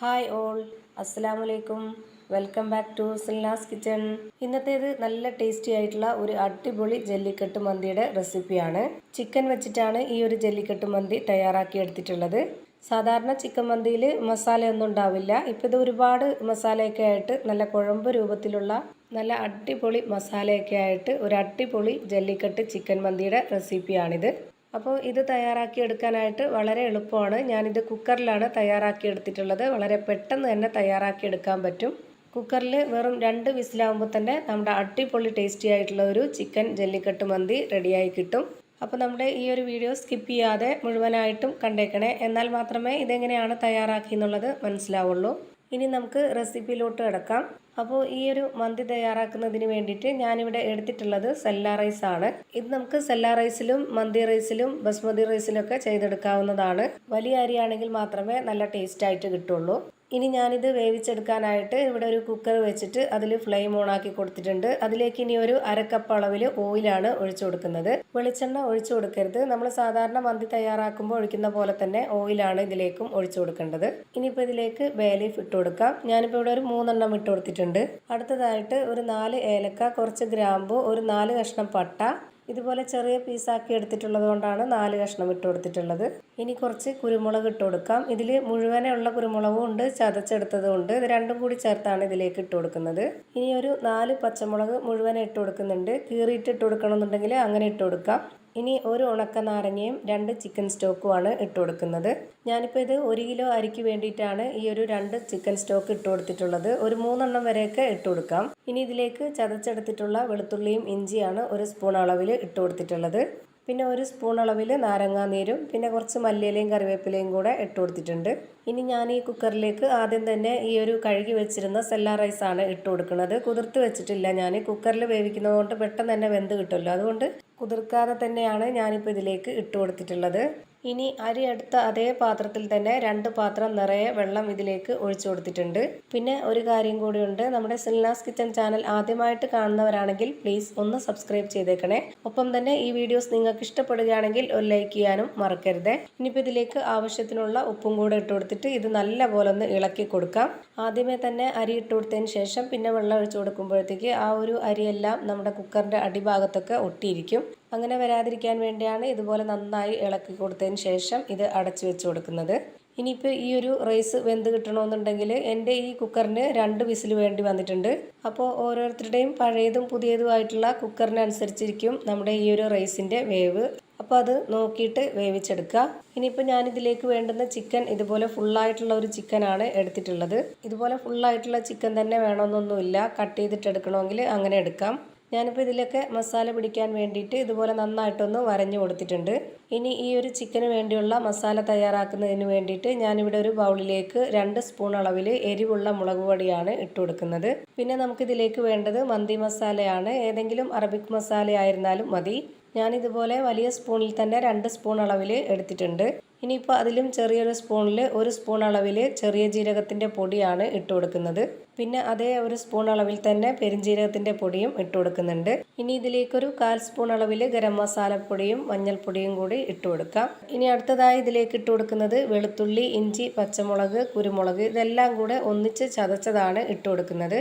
Hi all. അസ്സലാമു അലൈക്കും welcome back to Silnas kitchen. ഇന്നത്തേത് നല്ല ടേസ്റ്റി ആയിട്ടുള്ള ഒരു അടിപൊളി ജല്ലിക്കെട്ട് മന്തിയുടെ റെസിപ്പിയാണ്. ചിക്കൻ വെച്ചിട്ടാണ് ഈ ഒരു ജല്ലിക്കെട്ട് മന്തി തയ്യാറാക്കി എടുത്തിട്ടുള്ളത്. സാധാരണ ചിക്കൻ മന്തിയിൽ മസാലയൊന്നും ഉണ്ടാവില്ല. ഇപ്പം ഇത് ഒരുപാട് മസാലയൊക്കെ ആയിട്ട് നല്ല കുഴമ്പ് രൂപത്തിലുള്ള നല്ല അടിപൊളി മസാലയൊക്കെ ആയിട്ട് ഒരു അടിപൊളി ജല്ലിക്കെട്ട് ചിക്കൻ മന്തിയുടെ റെസിപ്പിയാണിത്. അപ്പോൾ ഇത് തയ്യാറാക്കി എടുക്കാനായിട്ട് വളരെ എളുപ്പമാണ്. ഞാനിത് കുക്കറിലാണ് തയ്യാറാക്കി എടുത്തിട്ടുള്ളത്. വളരെ പെട്ടെന്ന് തന്നെ തയ്യാറാക്കി എടുക്കാൻ പറ്റും. കുക്കറിൽ വെറും രണ്ട് വിസിലാവുമ്പോൾ തന്നെ നമ്മുടെ അടിപൊളി ടേസ്റ്റി ആയിട്ടുള്ള ഒരു ചിക്കൻ ജല്ലിക്കെട്ട് മന്തി റെഡിയായി കിട്ടും. അപ്പോൾ നമ്മുടെ ഈ ഒരു വീഡിയോ സ്കിപ്പ് ചെയ്യാതെ മുഴുവനായിട്ടും കണ്ടേക്കണേ. എന്നാൽ മാത്രമേ ഇതെങ്ങനെയാണ് തയ്യാറാക്കി എന്നുള്ളത് മനസ്സിലാവുള്ളൂ. ഇനി നമുക്ക് റെസിപ്പിയിലോട്ട് കിടക്കാം. അപ്പോൾ ഈ ഒരു മന്തി തയ്യാറാക്കുന്നതിന് വേണ്ടിയിട്ട് ഞാനിവിടെ എടുത്തിട്ടുള്ളത് സെല്ല റൈസ് ആണ് ഇത് നമുക്ക് സെല്ല റൈസിലും മന്തി റൈസിലും ബസ്മതി റൈസിലും ഒക്കെ ചെയ്തെടുക്കാവുന്നതാണ്. വലിയ അരിയാണെങ്കിൽ മാത്രമേ നല്ല ടേസ്റ്റ് ആയിട്ട് കിട്ടുള്ളൂ. ഇനി ഞാനിത് വേവിച്ചെടുക്കാനായിട്ട് ഇവിടെ ഒരു കുക്കർ വെച്ചിട്ട് അതിൽ ഫ്ലെയിം ഓൺ ആക്കി കൊടുത്തിട്ടുണ്ട്. അതിലേക്ക് ഇനി ഒരു അരക്കപ്പ് അളവിൽ ഓയിലാണ് ഒഴിച്ചു കൊടുക്കുന്നത്. വെളിച്ചെണ്ണ ഒഴിച്ചു കൊടുക്കരുത്. നമ്മൾ സാധാരണ മന്തി തയ്യാറാക്കുമ്പോൾ ഒഴിക്കുന്ന പോലെ തന്നെ ഓയിലാണ് ഇതിലേക്കും ഒഴിച്ചു കൊടുക്കേണ്ടത്. ഇനിയിപ്പോൾ ഇതിലേക്ക് ബേലീഫ് ഇട്ട് കൊടുക്കാം. ഞാനിപ്പോൾ ഇവിടെ ഒരു മൂന്നെണ്ണം ഇട്ട് കൊടുത്തിട്ടുണ്ട്. അടുത്തതായിട്ട് ഒരു നാല് ഏലക്ക കുറച്ച് ഗ്രാമ്പു ഒരു നാല് കഷ്ണം പട്ട ഇതുപോലെ ചെറിയ പീസാക്കി എടുത്തിട്ടുള്ളത് കൊണ്ടാണ് നാല് കഷ്ണം ഇട്ട് കൊടുത്തിട്ടുള്ളത്. ഇനി കുറച്ച് കുരുമുളക് ഇട്ട് കൊടുക്കാം. ഇതിൽ മുഴുവനുള്ള കുരുമുളകും ഉണ്ട് ചതച്ചെടുത്തതും ഉണ്ട്. ഇത് രണ്ടും കൂടി ചേർത്താണ് ഇതിലേക്ക് ഇട്ട് കൊടുക്കുന്നത്. ഇനി ഒരു നാല് പച്ചമുളക് മുഴുവനെ ഇട്ട് കൊടുക്കുന്നുണ്ട്. കീറിയിട്ട് ഇട്ട് കൊടുക്കണമെന്നുണ്ടെങ്കിൽ അങ്ങനെ ഇട്ട് കൊടുക്കാം. ഇനി ഒരു ഉണക്ക നാരങ്ങയും രണ്ട് ചിക്കൻ സ്റ്റോക്കുമാണ് ഇട്ട് കൊടുക്കുന്നത്. ഞാനിപ്പോൾ ഇത് ഒരു കിലോ അരിക്ക് വേണ്ടിയിട്ടാണ് ഈ ഒരു രണ്ട് ചിക്കൻ സ്റ്റോക്ക് ഇട്ട് കൊടുത്തിട്ടുള്ളത്. ഒരു മൂന്നെണ്ണം വരെയൊക്കെ ഇട്ട് കൊടുക്കാം. ഇനി ഇതിലേക്ക് ചതച്ചെടുത്തിട്ടുള്ള വെളുത്തുള്ളിയും ഇഞ്ചിയാണ് ഒരു സ്പൂൺ അളവിൽ ഇട്ട് കൊടുത്തിട്ടുള്ളത്. പിന്നെ ഒരു സ്പൂൺ അളവിൽ നാരങ്ങാനീരും പിന്നെ കുറച്ച് മല്ലിയിലയും കറിവേപ്പിലയും കൂടെ ഇട്ട് കൊടുത്തിട്ടുണ്ട്. ഇനി ഞാൻ ഈ കുക്കറിലേക്ക് ആദ്യം തന്നെ ഈ ഒരു കഴുകി വെച്ചിരുന്ന സെല്ല റൈസാണ് ഇട്ട് കൊടുക്കുന്നത്. കുതിർത്ത് വെച്ചിട്ടില്ല ഞാൻ കുക്കറിൽ വേവിക്കുന്നതുകൊണ്ട് പെട്ടെന്ന് തന്നെ വെന്ത് കിട്ടുമല്ലോ. അതുകൊണ്ട് കുതിർക്കാതെ തന്നെയാണ് ഞാനിപ്പോൾ ഇതിലേക്ക് ഇട്ട് കൊടുത്തിട്ടുള്ളത്. ഇനി അരി എടുത്ത അതേ പാത്രത്തിൽ തന്നെ രണ്ട് പാത്രം നിറയെ വെള്ളം ഇതിലേക്ക് ഒഴിച്ചു കൊടുത്തിട്ടുണ്ട്. പിന്നെ ഒരു കാര്യം കൂടിയുണ്ട് നമ്മുടെ സിൽനാസ് കിച്ചൺ ചാനൽ ആദ്യമായിട്ട് കാണുന്നവരാണെങ്കിൽ പ്ലീസ് ഒന്ന് സബ്സ്ക്രൈബ് ചെയ്തേക്കണേ. ഒപ്പം തന്നെ ഈ വീഡിയോസ് നിങ്ങൾക്ക് ഇഷ്ടപ്പെടുകയാണെങ്കിൽ ഒരു ലൈക്ക് ചെയ്യാനും മറക്കരുത്. ഇനിയിപ്പോൾ ഇതിലേക്ക് ആവശ്യത്തിനുള്ള ഉപ്പും കൂടെ ഇട്ട് കൊടുത്തിട്ട് ഇത് നല്ല പോലെ ഒന്ന് ഇളക്കി കൊടുക്കാം. ആദ്യമേ തന്നെ അരി ഇട്ട് കൊടുത്തതിന് ശേഷം പിന്നെ വെള്ളം ഒഴിച്ചു കൊടുക്കുമ്പോഴത്തേക്ക് ആ ഒരു അരിയെല്ലാം നമ്മുടെ കുക്കറിന്റെ അടിഭാഗത്തൊക്കെ ഒട്ടിയിരിക്കും. അങ്ങനെ വരാതിരിക്കാൻ വേണ്ടിയാണ് ഇതുപോലെ നന്നായി ഇളക്കി കൊടുത്തതിന് ശേഷം ഇത് അടച്ചു വെച്ച് കൊടുക്കുന്നത്. ഇനിയിപ്പോൾ ഈ ഒരു റൈസ് വെന്ത് കിട്ടണമെന്നുണ്ടെങ്കിൽ എന്റെ ഈ കുക്കറിന് രണ്ട് വിസിൽ വേണ്ടി വന്നിട്ടുണ്ട്. അപ്പോൾ ഓരോരുത്തരുടെയും പഴയതും പുതിയതുമായിട്ടുള്ള കുക്കറിനനുസരിച്ചിരിക്കും നമ്മുടെ ഈ ഒരു റൈസിന്റെ വേവ്. അപ്പോൾ അത് നോക്കിയിട്ട് വേവിച്ചെടുക്കുക. ഇനിയിപ്പോൾ ഞാനിതിലേക്ക് വേണ്ടുന്ന ചിക്കൻ ഇതുപോലെ ഫുള്ളായിട്ടുള്ള ഒരു ചിക്കനാണ് എടുത്തിട്ടുള്ളത്. ഇതുപോലെ ഫുള്ളായിട്ടുള്ള ചിക്കൻ തന്നെ വേണമെന്നൊന്നുമില്ല. കട്ട് ചെയ്തിട്ട് എടുക്കണമെങ്കിൽ അങ്ങനെ എടുക്കാം. ഞാനിപ്പോൾ ഇതിലൊക്കെ മസാല പിടിക്കാൻ വേണ്ടിയിട്ട് ഇതുപോലെ നന്നായിട്ടൊന്ന് വരഞ്ഞു കൊടുത്തിട്ടുണ്ട്. ഇനി ഈ ഒരു ചിക്കന് വേണ്ടിയുള്ള മസാല തയ്യാറാക്കുന്നതിന് വേണ്ടിയിട്ട് ഞാനിവിടെ ഒരു ബൗളിലേക്ക് രണ്ട് സ്പൂൺ അളവിൽ എരിവുള്ള മുളക് പൊടിയാണ് ഇട്ട് കൊടുക്കുന്നത്. പിന്നെ നമുക്കിതിലേക്ക് വേണ്ടത് മന്തി മസാലയാണ്. ഏതെങ്കിലും അറബിക് മസാല ആയിരുന്നാലും മതി. ഞാനിതുപോലെ വലിയ സ്പൂണിൽ തന്നെ രണ്ട് സ്പൂൺ അളവിൽ എടുത്തിട്ടുണ്ട്. ഇനിയിപ്പോൾ അതിലും ചെറിയൊരു സ്പൂണിൽ ഒരു സ്പൂൺ അളവിൽ ചെറിയ ജീരകത്തിന്റെ പൊടിയാണ് ഇട്ട് കൊടുക്കുന്നത്. പിന്നെ അതേ ഒരു സ്പൂൺ അളവിൽ തന്നെ പെരിഞ്ജീരകത്തിന്റെ പൊടിയും ഇട്ട് കൊടുക്കുന്നുണ്ട്. ഇനി ഇതിലേക്കൊരു കാൽ സ്പൂൺ അളവിൽ ഗരം മസാലപ്പൊടിയും മഞ്ഞൾപ്പൊടിയും കൂടി ഇട്ട് കൊടുക്കാം. ഇനി അടുത്തതായി ഇതിലേക്ക് ഇട്ട് കൊടുക്കുന്നത് വെളുത്തുള്ളി ഇഞ്ചി പച്ചമുളക് കുരുമുളക് ഇതെല്ലാം കൂടെ ഒന്നിച്ച് ചതച്ചതാണ് ഇട്ട് കൊടുക്കുന്നത്.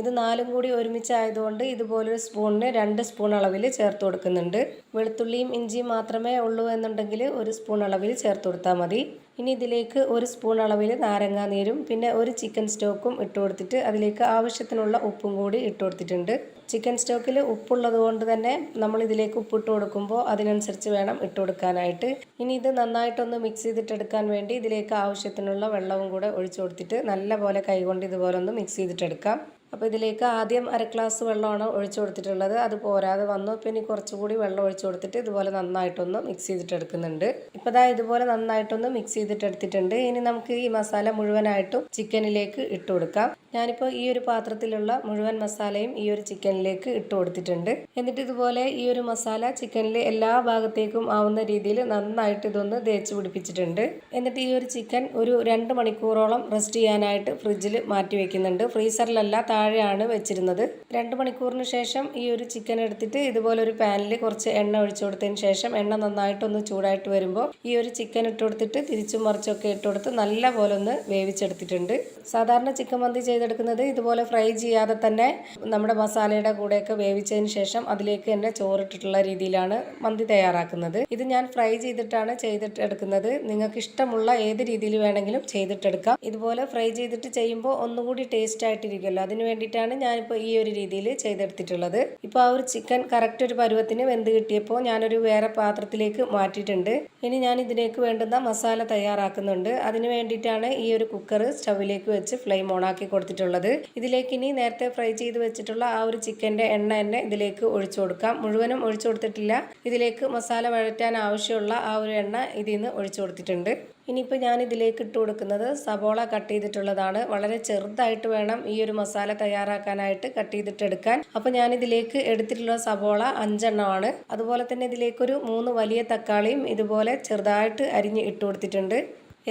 ഇത് നാലും കൂടി ഒരുമിച്ചായതുകൊണ്ട് ഇതുപോലൊരു സ്പൂണിന് രണ്ട് സ്പൂൺ അളവിൽ ചേർത്ത് കൊടുക്കുന്നുണ്ട്. വെളുത്തുള്ളിയും ഇഞ്ചിയും മാത്രമേ ഉള്ളൂ എന്നുണ്ടെങ്കിൽ ഒരു സ്പൂൺ അളവിൽ ചേർത്ത് കൊടുത്താൽ മതി. ഇനി ഇതിലേക്ക് ഒരു സ്പൂൺ അളവിൽ നാരങ്ങാ നീരും പിന്നെ ഒരു ചിക്കൻ സ്റ്റോക്കും ഇട്ട് കൊടുത്തിട്ട് അതിലേക്ക് ആവശ്യത്തിനുള്ള ഉപ്പും കൂടി ഇട്ട് കൊടുത്തിട്ടുണ്ട്. ചിക്കൻ സ്റ്റോക്കിൽ ഉപ്പുള്ളത് കൊണ്ട് തന്നെ നമ്മൾ ഇതിലേക്ക് ഉപ്പിട്ട് കൊടുക്കുമ്പോൾ അതിനനുസരിച്ച് വേണം ഇട്ട് കൊടുക്കാനായിട്ട്. ഇനി ഇത് നന്നായിട്ടൊന്ന് മിക്സ് ചെയ്തിട്ടെടുക്കാൻ വേണ്ടി ഇതിലേക്ക് ആവശ്യത്തിനുള്ള വെള്ളവും കൂടെ ഒഴിച്ചു കൊടുത്തിട്ട് നല്ല പോലെ കൈകൊണ്ട് ഇതുപോലെ ഒന്ന് മിക്സ് ചെയ്തിട്ടെടുക്കാം അപ്പോൾ ഇതിലേക്ക് ആദ്യം അര ഗ്ലാസ് വെള്ളമാണ് ഒഴിച്ചു കൊടുത്തിട്ടുള്ളത്. അത് പോരാതെ വന്നു. പിന്നെ ഇനി കുറച്ചുകൂടി വെള്ളം ഒഴിച്ചു കൊടുത്തിട്ട് ഇതുപോലെ നന്നായിട്ടൊന്ന് മിക്സ് ചെയ്തിട്ട് എടുക്കുന്നുണ്ട്. ഇപ്പോൾ ദാ ഇതുപോലെ നന്നായിട്ടൊന്ന് മിക്സ് ചെയ്തിട്ട് എടുത്തിട്ടുണ്ട്. ഇനി നമുക്ക് ഈ മസാല മുഴുവനായിട്ടും ചിക്കനിലേക്ക് ഇട്ട് കൊടുക്കാം. ഞാനിപ്പോൾ ഈ ഒരു പാത്രത്തിലുള്ള മുഴുവൻ മസാലയും ഈ ഒരു ചിക്കനിലേക്ക് ഇട്ട് കൊടുത്തിട്ടുണ്ട്. എന്നിട്ട് ഇതുപോലെ ഈ ഒരു മസാല ചിക്കനിൽ എല്ലാ ഭാഗത്തേക്കും ആവുന്ന രീതിയിൽ നന്നായിട്ട് ഇതൊന്ന് തേച്ച് പിടിപ്പിച്ചിട്ടുണ്ട്. എന്നിട്ട് ഈ ഒരു ചിക്കൻ ഒരു രണ്ട് മണിക്കൂറോളം റെസ്റ്റ് ചെയ്യാനായിട്ട് ഫ്രിഡ്ജിൽ മാറ്റി വെക്കുന്നുണ്ട്. ഫ്രീസറിലല്ല താഴെയാണ് വെച്ചിരുന്നത്. രണ്ട് മണിക്കൂറിന് ശേഷം ഈ ഒരു ചിക്കൻ എടുത്തിട്ട് ഇതുപോലെ ഒരു പാനിൽ കുറച്ച് എണ്ണ ഒഴിച്ചു കൊടുത്തതിന് ശേഷം എണ്ണ നന്നായിട്ടൊന്ന് ചൂടായിട്ട് വരുമ്പോൾ ഈ ഒരു ചിക്കൻ ഇട്ട് കൊടുത്തിട്ട് തിരിച്ചും മറിച്ചൊക്കെ ഇട്ട് കൊടുത്ത് നല്ല പോലെ ഒന്ന് വേവിച്ചെടുത്തിട്ടുണ്ട്. സാധാരണ ചിക്കൻ മന്തി ചെയ്തെടുക്കുന്നത് ഇതുപോലെ ഫ്രൈ ചെയ്യാതെ തന്നെ നമ്മുടെ മസാലയുടെ കൂടെയൊക്കെ വേവിച്ചതിന് ശേഷം അതിലേക്ക് തന്നെ ചോറിട്ടിട്ടുള്ള രീതിയിലാണ് മന്തി തയ്യാറാക്കുന്നത്. ഇത് ഞാൻ ഫ്രൈ ചെയ്തിട്ടാണ് ചെയ്തിട്ട് എടുക്കുന്നത് നിങ്ങൾക്ക് ഇഷ്ടമുള്ള ഏത് രീതിയിൽ വേണമെങ്കിലും ചെയ്തിട്ടെടുക്കാം. ഇതുപോലെ ഫ്രൈ ചെയ്തിട്ട് ചെയ്യുമ്പോൾ ഒന്നുകൂടി ടേസ്റ്റ് ആയിട്ടിരിക്കുമല്ലോ. അതിന് വേണ്ടിയിട്ടാണ് ഞാനിപ്പോൾ ഈ ഒരു രീതിയിൽ ചെയ്തെടുത്തിട്ടുള്ളത്. ഇപ്പോൾ ആ ഒരു ചിക്കൻ കറക്റ്റ് ഒരു പരുവത്തിന് വെന്ത് കിട്ടിയപ്പോൾ ഞാനൊരു വേറെ പാത്രത്തിലേക്ക് മാറ്റിയിട്ടുണ്ട്. ഇനി ഞാൻ ഇതിലേക്ക് വേണ്ടുന്ന മസാല തയ്യാറാക്കുന്നുണ്ട്. അതിന് വേണ്ടിയിട്ടാണ് ഈ ഒരു കുക്കർ സ്റ്റൗവിലേക്ക് വെച്ച് ഫ്ലെയിം ഓൺ ആക്കി കൊടുത്തിട്ടുള്ളത്. ഇതിലേക്ക് ഇനി നേരത്തെ ഫ്രൈ ചെയ്ത് വെച്ചിട്ടുള്ള ആ ഒരു ചിക്കന്റെ എണ്ണ തന്നെ ഇതിലേക്ക് ഒഴിച്ചു കൊടുക്കാം. മുഴുവനും ഒഴിച്ചു കൊടുത്തിട്ടില്ല. ഇതിലേക്ക് മസാല വഴറ്റാൻ ആവശ്യമുള്ള ആ ഒരു എണ്ണ ഇതിൽ നിന്ന് ഒഴിച്ചു കൊടുത്തിട്ടുണ്ട്. ഇനിയിപ്പോൾ ഞാൻ ഇതിലേക്ക് ഇട്ട് കൊടുക്കുന്നത് സബോള കട്ട് ചെയ്തിട്ടുള്ളതാണ്. വളരെ ചെറുതായിട്ട് വേണം ഈ ഒരു മസാല തയ്യാറാക്കാനായിട്ട് കട്ട് ചെയ്തിട്ട് എടുക്കാൻ അപ്പോൾ ഞാൻ ഇതിലേക്ക് എടുത്തിട്ടുള്ള സബോള അഞ്ചെണ്ണമാണ്. അതുപോലെ തന്നെ ഇതിലേക്കൊരു മൂന്ന് വലിയ തക്കാളിയും ഇതുപോലെ ചെറുതായിട്ട് അരിഞ്ഞ് ഇട്ട് കൊടുത്തിട്ടുണ്ട്.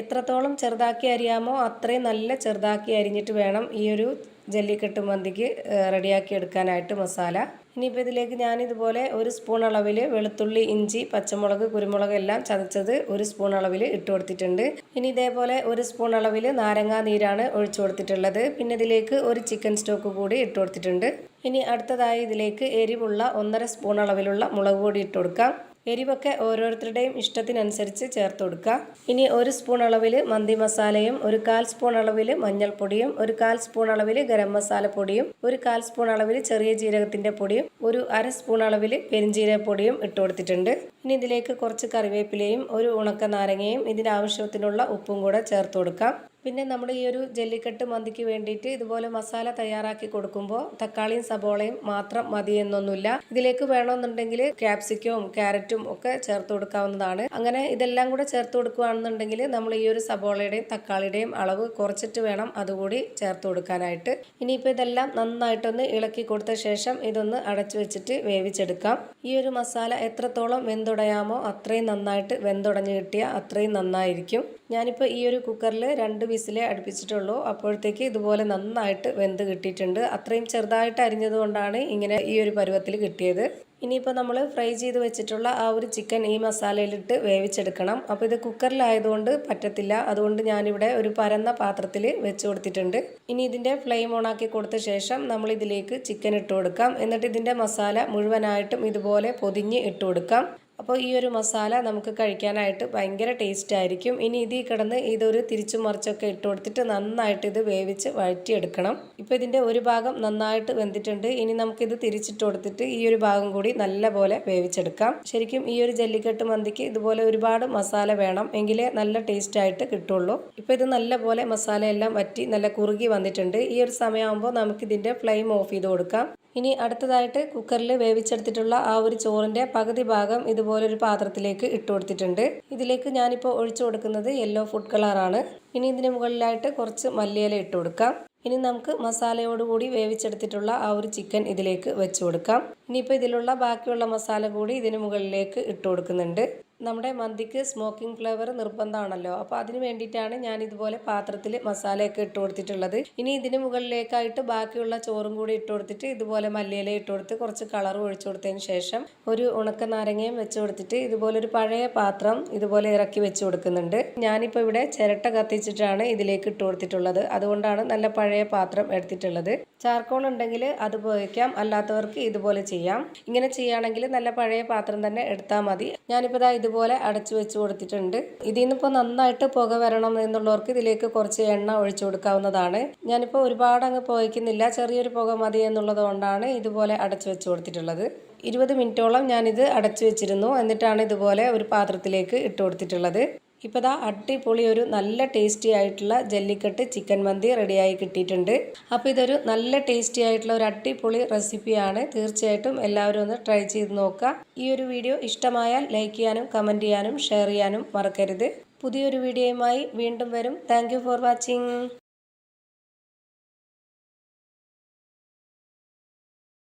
എത്രത്തോളം ചെറുതാക്കി അരിയാമോ അത്രയും നല്ല ചെറുതാക്കി അരിഞ്ഞിട്ട് വേണം ഈ ഒരു ജല്ലിക്കെട്ട് മന്തിക്ക് റെഡിയാക്കി എടുക്കാനായിട്ട് മസാല. ഇനിയിപ്പോൾ ഇതിലേക്ക് ഞാനിതുപോലെ ഒരു സ്പൂൺ അളവിൽ വെളുത്തുള്ളി ഇഞ്ചി പച്ചമുളക് കുരുമുളക് എല്ലാം ചതച്ചത് ഒരു സ്പൂൺ അളവിൽ ഇട്ട് കൊടുത്തിട്ടുണ്ട്. ഇനി ഇതേപോലെ ഒരു സ്പൂൺ അളവിൽ നാരങ്ങാ നീരാണ് ഒഴിച്ചു കൊടുത്തിട്ടുള്ളത്. പിന്നെ ഇതിലേക്ക് ഒരു ചിക്കൻ സ്റ്റോക്ക് കൂടി ഇട്ട് കൊടുത്തിട്ടുണ്ട്. ഇനി അടുത്തതായി ഇതിലേക്ക് എരിവുള്ള ഒന്നര സ്പൂൺ അളവിലുള്ള മുളക് പൊടി ഇട്ട് കൊടുക്കാം. എരിവൊക്കെ ഓരോരുത്തരുടെയും ഇഷ്ടത്തിനനുസരിച്ച് ചേർത്ത് കൊടുക്കുക. ഇനി ഒരു സ്പൂൺ അളവിൽ മന്തി മസാലയും ഒരു കാൽ സ്പൂൺ അളവിൽ മഞ്ഞൾപ്പൊടിയും ഒരു കാൽ സ്പൂൺ അളവിൽ ഗരം മസാല പൊടിയും ഒരു കാൽ സ്പൂൺ അളവിൽ ചെറിയ ജീരകത്തിന്റെ പൊടിയും ഒരു അര സ്പൂൺ അളവിൽ പെരിഞ്ജീരകപ്പൊടിയും ഇട്ട് കൊടുത്തിട്ടുണ്ട്. ഇനി ഇതിലേക്ക് കുറച്ച് കറിവേപ്പിലയും ഒരു ഉണക്ക നാരങ്ങയും ഇതിന്റെ ആവശ്യത്തിനുള്ള ഉപ്പും കൂടെ ചേർത്ത് കൊടുക്കാം. പിന്നെ നമ്മുടെ ഈ ഒരു ജല്ലിക്കെട്ട് മന്തിക്ക് വേണ്ടിയിട്ട് ഇതുപോലെ മസാല തയ്യാറാക്കി കൊടുക്കുമ്പോൾ തക്കാളിയും സബോളയും മാത്രം മതി എന്നൊന്നുമില്ല. ഇതിലേക്ക് വേണമെന്നുണ്ടെങ്കിൽ ക്യാപ്സിക്കവും ക്യാരറ്റും ഒക്കെ ചേർത്ത് കൊടുക്കാവുന്നതാണ്. അങ്ങനെ ഇതെല്ലാം കൂടെ ചേർത്ത് കൊടുക്കുകയാണെന്നുണ്ടെങ്കിൽ നമ്മൾ ഈ ഒരു സബോളയുടെയും തക്കാളിയുടെയും അളവ് കുറച്ചിട്ട് വേണം അതുകൂടി ചേർത്ത് കൊടുക്കാനായിട്ട്. ഇനിയിപ്പോൾ ഇതെല്ലാം നന്നായിട്ടൊന്ന് ഇളക്കി കൊടുത്ത ശേഷം ഇതൊന്ന് അടച്ചു വെച്ചിട്ട് വേവിച്ചെടുക്കാം. ഈ ഒരു മസാല എത്രത്തോളം വെന്തുടയാമോ അത്രയും നന്നായിട്ട് വെന്തുടഞ്ഞ് കിട്ടിയാൽ അത്രയും നന്നായിരിക്കും. ഞാനിപ്പോൾ ഈ ഒരു കുക്കറിൽ രണ്ട് വിസിലേ അടുപ്പിച്ചിട്ടുള്ളൂ. അപ്പോഴത്തേക്ക് ഇതുപോലെ നന്നായിട്ട് വെന്ത് കിട്ടിയിട്ടുണ്ട്. അത്രയും ചെറുതായിട്ട് അരിഞ്ഞതുകൊണ്ടാണ് ഇങ്ങനെ ഈ ഒരു പരുവത്തിൽ കിട്ടിയത്. ഇനിയിപ്പോൾ നമ്മൾ ഫ്രൈ ചെയ്ത് വെച്ചിട്ടുള്ള ആ ഒരു ചിക്കൻ ഈ മസാലയിലിട്ട് വേവിച്ചെടുക്കണം. അപ്പോൾ ഇത് കുക്കറിലായതുകൊണ്ട് പറ്റത്തില്ല. അതുകൊണ്ട് ഞാനിവിടെ ഒരു പരന്ന പാത്രത്തിൽ വെച്ച് കൊടുത്തിട്ടുണ്ട്. ഇനി ഇതിന്റെ ഫ്ലെയിം ഓണാക്കി കൊടുത്ത ശേഷം നമ്മൾ ഇതിലേക്ക് ചിക്കൻ ഇട്ട് കൊടുക്കാം. എന്നിട്ട് ഇതിന്റെ മസാല മുഴുവനായിട്ടും ഇതുപോലെ പൊതിഞ്ഞ് ഇട്ട് കൊടുക്കാം. അപ്പോൾ ഈ ഒരു മസാല നമുക്ക് കഴിക്കാനായിട്ട് ഭയങ്കര ടേസ്റ്റ് ആയിരിക്കും. ഇനി ഇതിൽ കിടന്ന് ഇതൊരു തിരിച്ചു മറിച്ചൊക്കെ ഇട്ട് കൊടുത്തിട്ട് നന്നായിട്ട് ഇത് വേവിച്ച് വഴറ്റിയെടുക്കണം. ഇപ്പോൾ ഇതിന്റെ ഒരു ഭാഗം നന്നായിട്ട് വെന്തിട്ടുണ്ട്. ഇനി നമുക്കിത് തിരിച്ചിട്ട് കൊടുത്തിട്ട് ഈ ഒരു ഭാഗം കൂടി നല്ല പോലെ വേവിച്ചെടുക്കാം. ശരിക്കും ഈ ഒരു ജല്ലിക്കെട്ട് മന്തിക്ക് ഇതുപോലെ ഒരുപാട് മസാല വേണം എങ്കിലേ നല്ല ടേസ്റ്റ് ആയിട്ട് കിട്ടുള്ളൂ. ഇപ്പോൾ ഇത് നല്ല പോലെ മസാലയെല്ലാം വറ്റി നല്ല കുറുകി വന്നിട്ടുണ്ട്. ഈ ഒരു സമയമാകുമ്പോൾ നമുക്കിതിന്റെ ഫ്ലെയിം ഓഫ് ചെയ്ത് കൊടുക്കാം. ഇനി അടുത്തതായിട്ട് കുക്കറിൽ വേവിച്ചെടുത്തിട്ടുള്ള ആ ഒരു ചോറിന്റെ പകുതി ഭാഗം ഇതുപോലൊരു പാത്രത്തിലേക്ക് ഇട്ട് കൊടുത്തിട്ടുണ്ട്. ഇതിലേക്ക് ഞാനിപ്പോൾ ഒഴിച്ചു കൊടുക്കുന്നത് യെല്ലോ ഫുഡ് കളറാണ്. ഇനി ഇതിന് മുകളിലായിട്ട് കുറച്ച് മല്ലിയില ഇട്ട് കൊടുക്കാം. ഇനി നമുക്ക് മസാലയോടുകൂടി വേവിച്ചെടുത്തിട്ടുള്ള ആ ഒരു ചിക്കൻ ഇതിലേക്ക് വെച്ച് കൊടുക്കാം. ഇനിയിപ്പോൾ ഇതിലുള്ള ബാക്കിയുള്ള മസാല കൂടി ഇതിന് മുകളിലേക്ക് ഇട്ട് കൊടുക്കുന്നുണ്ട്. നമ്മുടെ മന്തിക്ക് സ്മോക്കിംഗ് ഫ്ലേവർ നിർബന്ധമാണല്ലോ. അപ്പോൾ അതിന് വേണ്ടിയിട്ടാണ് ഞാൻ ഇതുപോലെ പാത്രത്തിൽ മസാലയൊക്കെ ഇട്ട് കൊടുത്തിട്ടുള്ളത്. ഇനി ഇതിന് മുകളിലേക്കായിട്ട് ബാക്കിയുള്ള ചോറും കൂടി ഇട്ട് കൊടുത്തിട്ട് ഇതുപോലെ മല്ലിയില ഇട്ട് കൊടുത്ത് കുറച്ച് കളർ ഒഴിച്ചു കൊടുത്തതിന് ശേഷം ഒരു ഉണക്ക നാരങ്ങയും വെച്ച് കൊടുത്തിട്ട് ഇതുപോലെ ഒരു പഴയ പാത്രം ഇതുപോലെ ഇറക്കി വെച്ച് കൊടുക്കുന്നുണ്ട്. ഞാനിപ്പോൾ ഇവിടെ ചിരട്ട കത്തിച്ചിട്ടാണ് ഇതിലേക്ക് ഇട്ട് കൊടുത്തിട്ടുള്ളത്. അതുകൊണ്ടാണ് നല്ല പഴയ പാത്രം എടുത്തിട്ടുള്ളത്. ചാർക്കോൾ ഉണ്ടെങ്കിൽ അത് ഉപയോഗിക്കാം. അല്ലാത്തവർക്ക് ഇതുപോലെ ചെയ്യാം. ഇങ്ങനെ ചെയ്യുകയാണെങ്കിൽ നല്ല പഴയ പാത്രം തന്നെ എടുത്താൽ മതി. ഞാനിപ്പോൾ ഇതാ ഇതുപോലെ അടച്ചു വെച്ച് കൊടുത്തിട്ടുണ്ട്. ഇതിൽ നിന്നിപ്പോൾ നന്നായിട്ട് പുക വരണം എന്നുള്ളവർക്ക് ഇതിലേക്ക് കുറച്ച് എണ്ണ ഒഴിച്ചു കൊടുക്കാവുന്നതാണ്. ഞാനിപ്പോൾ ഒരുപാട് അങ്ങ് പുകയ്ക്കുന്നില്ല. ചെറിയൊരു പുക മതി എന്നുള്ളത് കൊണ്ടാണ് ഇതുപോലെ അടച്ചു വെച്ച് കൊടുത്തിട്ടുള്ളത്. ഇരുപത് മിനിറ്റോളം ഞാനിത് അടച്ചു വെച്ചിരുന്നു. എന്നിട്ടാണ് ഇതുപോലെ ഒരു പാത്രത്തിലേക്ക് ഇട്ട് കൊടുത്തിട്ടുള്ളത്. ഇപ്പോൾ ദാ അടിപൊളി ഒരു നല്ല ടേസ്റ്റി ആയിട്ടുള്ള ജല്ലിക്കെട്ട് ചിക്കൻ മന്തി റെഡിയായി കിട്ടിയിട്ടുണ്ട്. അപ്പോൾ ഇതൊരു നല്ല ടേസ്റ്റി ആയിട്ടുള്ള ഒരു അടിപൊളി റെസിപ്പിയാണ് തീർച്ചയായിട്ടും എല്ലാവരും ഒന്ന് ട്രൈ ചെയ്ത് നോക്കുക. ഈ ഒരു വീഡിയോ ഇഷ്ടമായാൽ ലൈക്ക് ചെയ്യാനും കമന്റ് ചെയ്യാനും ഷെയർ ചെയ്യാനും മറക്കരുത്. പുതിയൊരു വീഡിയോയുമായി വീണ്ടും വരും. Thank for watching